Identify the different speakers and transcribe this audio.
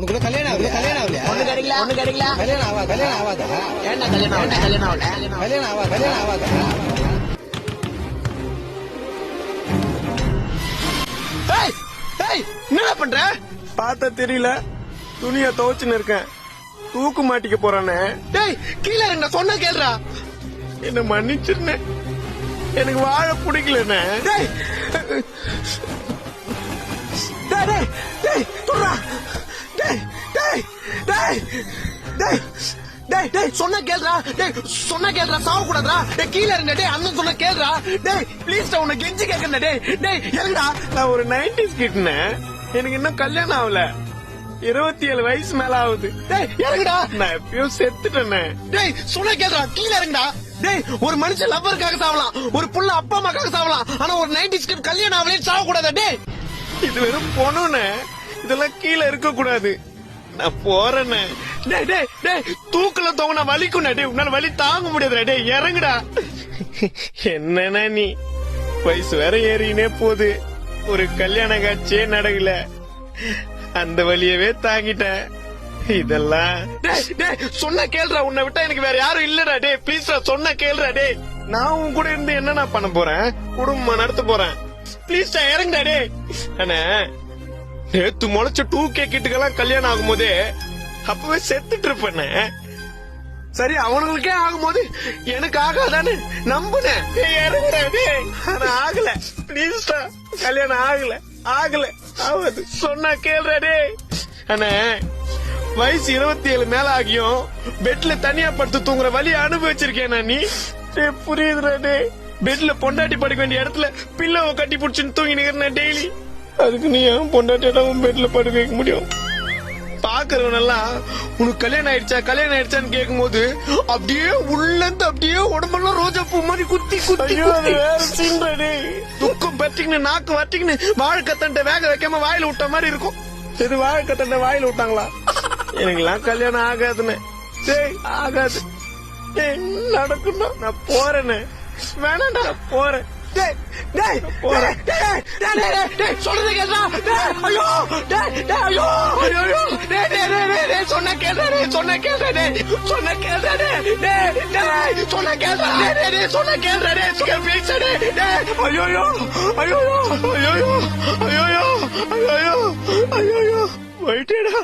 Speaker 1: உனக்கு கல்யாணம் ஆகல கல்யாணம் ஆகல
Speaker 2: ஒண்ணு கிடைக்கல. ஒண்ணு கிடைக்கல.
Speaker 1: கல்யாணம் ஆவா கல்யாணம் ஆகாதா?
Speaker 2: ஏன்டா கல்யாணம் ஆகல? கல்யாணம் ஆகல.
Speaker 1: கல்யாணம் ஆவா கல்யாணம் ஆகாதா?
Speaker 2: ஏய் ஏய் என்னடா பண்ற?
Speaker 3: பார்த்தா தெரியல. துணிய துவைச்சுன்னு இருக்கேன். தூக்கு மாட்டிக்க போறானே.
Speaker 2: டேய் கீழ இருங்க சொன்ன கேளுடா.
Speaker 3: என்ன மன்னிச்சிருனே. எனக்கு வாழ பிடிக்கலண்ணே
Speaker 2: டேய் டேய் டேய் டேய் டேய் டேய் டேய் டேய் சொன்ன கேளுடா. டேய் சொன்ன கேளுடா சாவ கூடாதா டேய் கீழ இருங்க டேய் அண்ணன் சொன்ன கேளுடா. டேய் ப்ளீஸ் டா உன்னை கெஞ்சி கேக்குறேன் டேய். டேய் இறங்குடா
Speaker 3: நான் ஒரு நைன்டிஸ் கிட்னே எனக்கு இன்னும் கல்யாணம் ஆகல. இருபத்தி ஏழு வயசு மேல ஆகுது.
Speaker 2: டேய் இறங்குடா
Speaker 3: நான் எப்பயும் செத்துட்டேனே.
Speaker 2: டேய் சொன்ன கேளுடா கீழ இறங்குடா டேய் ஒரு மனுஷன் லவ்வருக்காக சாவலாம். ஒரு புள்ள அப்பா அம்மாக்காக சாவலாம். ஆனா ஒரு நைன்டி ஸ்கிட் கல்யாணம் ஆகலே சாவ கூடாதா டேய்?
Speaker 3: இது வெறும் பொண்ணுண்ணே இதெல்லாம் கீழே இருக்க கூடாது நான் போறேண்ணே
Speaker 2: டேய் டேய் டேய்
Speaker 3: தூக்கல தோங்கினா வலிக்கும் டேய் உன்னால வலி தாங்க முடியாதுடா டேய் இறங்குடா. என்னன்னா நீ? வயசு வேற ஏறினே போகுது. ஒரு கல்யாண காட்சியே நடக்கல. அந்த வழியவே தாங்கிட்டேன் இதெல்லாம்.
Speaker 2: டேய் டேய் சொன்ன கேளுடா உன்னை விட்டா எனக்கு வேற யாரும் இல்லடா டேய் ப்ளீஸ்டா சொன்ன கேளுடா டேய்.
Speaker 3: நான் உன் கூட இருந்து என்னண்ணா பண்ண போறேன்? குடும்பம் நடத்த போறேன்.
Speaker 2: ப்ளீஸ்டா இறங்குடா டேய்.
Speaker 3: அண்ணே. நேத்து முளைச்ச டூ கே கிட்டுக்கெல்லாம் கல்யாணம் ஆகும்போதே அப்பவே செத்துட்டு இருப்பேண்ணே
Speaker 2: சரி அவனுங்களுக்கே ஆகும்போது எனக்கு ஆகாதான்னு நம்புனேன்
Speaker 3: ஆகல. ப்ளீஸ்டா கல்யாணம் ஆகல. ஆகல. ஆகுது. சொன்னா கேளுடா டேய். அண்ணே வயசு இருபத்தி ஏழு மேல ஆகியும் பெட்ல தனியா படுத்து தூங்குற வழி அனுபவிச்சிருக்கேன் நீ? புரியுதுடா டேய். பெட்ல பொண்டாட்டி படுக்க வேண்டிய இடத்துல பில்லோவை கட்டி புடிச்சுன்னு தூங்கி நிக்கிறேன் டெய்லி? அதுக்கு நீ ஏன் பொண்டாட்டியோட உன் பெட்ல படுக்க வைக்க முடியும்? பாக்குறவனெல்லாம் உனக்கு கல்யாணம் ஆயிடுச்சா கல்யாணம் ஆயிடுச்சான்னு கேட்கும்போது அப்படியே உள்ள இருந்து அப்படியே உடம்பெல்லாம் ரோஜா பூ மாதிரி குத்தி குத்தி துக்கம் பற்றிக்கின்னு நாக்கு வட்டிக்கின்னு வாழைக்கத்தண்ட வேக வைக்காம வாயில விட்ட மாதிரி இருக்கும். இது வாழைக்கத்தண்ட வாயில விட்டாங்களா? எனக்கெல்லாம் கல்யாணம் ஆகாதுன்னு. டேய் ஆகாது. நடக்கணும் நான் போறேன்னு வேணாண்டா போறேன்.
Speaker 2: சொல்றத கேளுடா டேய் ஐயோ ஐயோ ஐயோ சொன்ன கேளுடா டேய் சொன்ன கேளுடா டேய் சொன்ன டேய் சொன்ன டேய் சொன்ன டேய் டேய் ஐயோ ஐயோ ஐயோ ஐயோ
Speaker 3: ஐயோ ஐயோ ஐயோ ஐயோ ஐயோ போயிட்டேடா